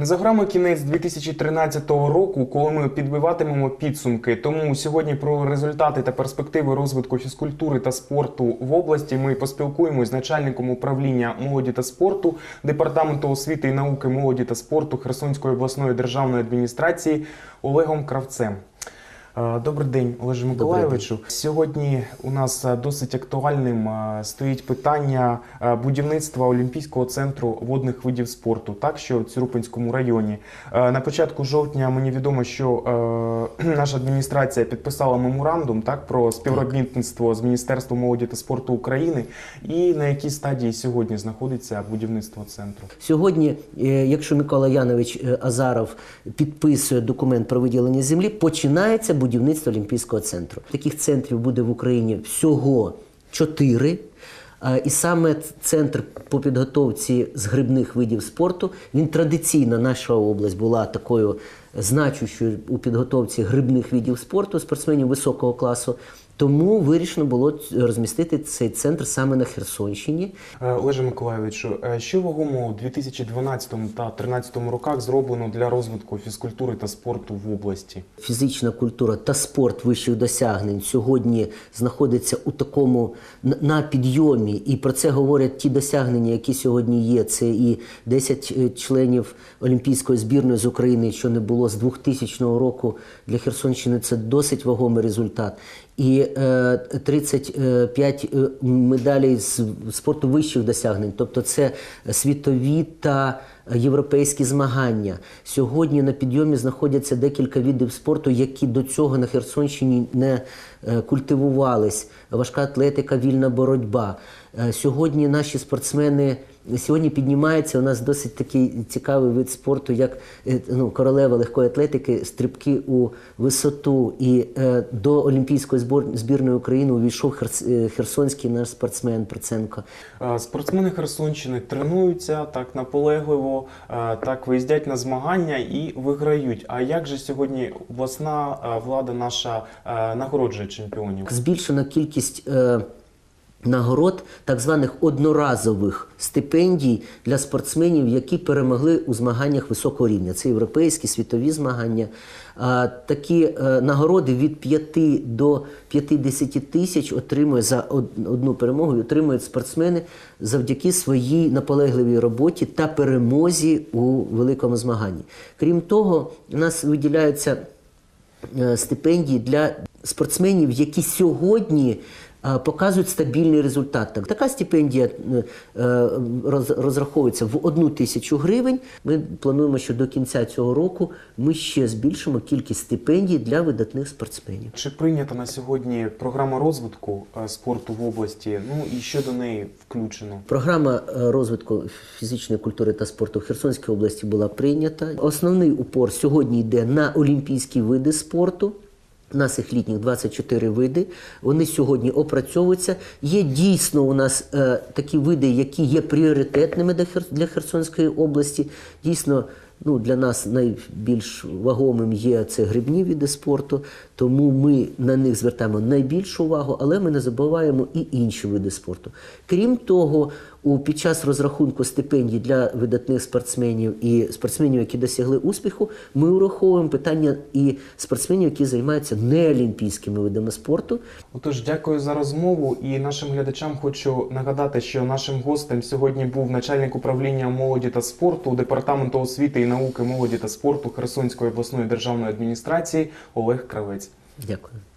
Не за грами кінець 2013 року, коли ми підбиватимемо підсумки. Тому сьогодні про результати та перспективи розвитку фізкультури та спорту в області ми поспілкуємось з начальником управління молоді та спорту департаменту освіти і науки молоді та спорту Херсонської обласної державної адміністрації Олегом Кравцем. Е, Добрий день, Олеже Миколайовичу. Сьогодні у нас е, досить актуальним е, стоїть питання будівництва Олімпійського центру водних видів спорту, так що в Цюрупинському районі. На початку жовтня мені відомо, що наша адміністрація підписала меморандум так про співробітництво з Міністерством молоді та спорту України. І на якій стадії сьогодні знаходиться будівництво центру? Сьогодні, якщо Микола Янович Азаров підписує документ про виділення землі, починається будівництво Олімпійського центру. Таких центрів буде в Україні всього чотири. І саме центр по підготовці з грибних видів спорту він традиційно наша область була такою значущою у підготовці грибних видів спорту спортсменів високого класу. Тому вирішено було розмістити цей центр саме на Херсонщині. Е, Олеже Миколайовичу, е, що вагомо у 2012 та 2013 роках зроблено для розвитку фізкультури та спорту в області? Фізична культура та спорт вищих досягнень сьогодні знаходиться у такому на- підйомі, і про це говорять ті досягнення, які сьогодні є. Це і 10 е, членів Олімпійської збірної з України, що не було з 2000 року для Херсонщини. Це досить вагомий результат. І е, 35 е, медалей з спорту вищих досягнень, тобто це світові та європейські змагання. Сьогодні на підйомі знаходяться декілька видів спорту, які до цього на Херсонщині не е, культивувались. Важка атлетика, вільна боротьба. Е, Сьогодні наші спортсмени. Сьогодні піднімається у нас досить такий цікавий вид спорту, як е, ну, королева легкої атлетики, стрибки у висоту. І е, до Олімпійської збірної України увійшов е, херсонський наш спортсмен Проценко. Спортсмени Херсонщини тренуються так наполегливо, е, так виїздять на змагання і виграють. А як же сьогодні обласна влада наша нагороджує чемпіонів? Збільшена кількість е, нагород, так званих одноразових стипендій для спортсменів, які перемогли у змаганнях високого рівня. Це європейські, світові змагання. Такі е, нагороди від 5 до 50 тисяч отримує за одну перемогу, отримують спортсмени завдяки своїй наполегливій роботі та перемозі у великому змаганні. Крім того, у нас виділяються е, стипендії для спортсменів, які сьогодні показують стабільний результат. Так, Така стипендія е, е, роз- розраховується в одну тисячу гривень. Ми плануємо, що до кінця цього року ми ще збільшимо кількість стипендій для видатних спортсменів. Чи прийнята на сьогодні програма розвитку е, спорту в області? Ну і що до неї включено? Програма е, розвитку фізичної культури та спорту в Херсонській області була прийнята. Основний упор сьогодні йде на олімпійські види спорту. Нас їх літніх 24 види. Вони сьогодні опрацьовуються. Є дійсно у нас е, такі види, які є пріоритетними для, Хер- для Херсонської області. Дійсно, ну, для нас найбільш вагомим є це грибні види спорту, тому ми на них звертаємо найбільшу увагу, але ми не забуваємо і інші види спорту. Крім того, у під час розрахунку стипендій для видатних спортсменів і спортсменів, які досягли успіху, ми враховуємо питання і спортсменів, які займаються неолімпійськими видами спорту. Отож, дякую за розмову. І нашим глядачам хочу нагадати, що нашим гостем сьогодні був начальник управління молоді та спорту департаменту освіти і науки молоді та спорту Херсонської обласної державної адміністрації Олег Кравець. Ďakujem.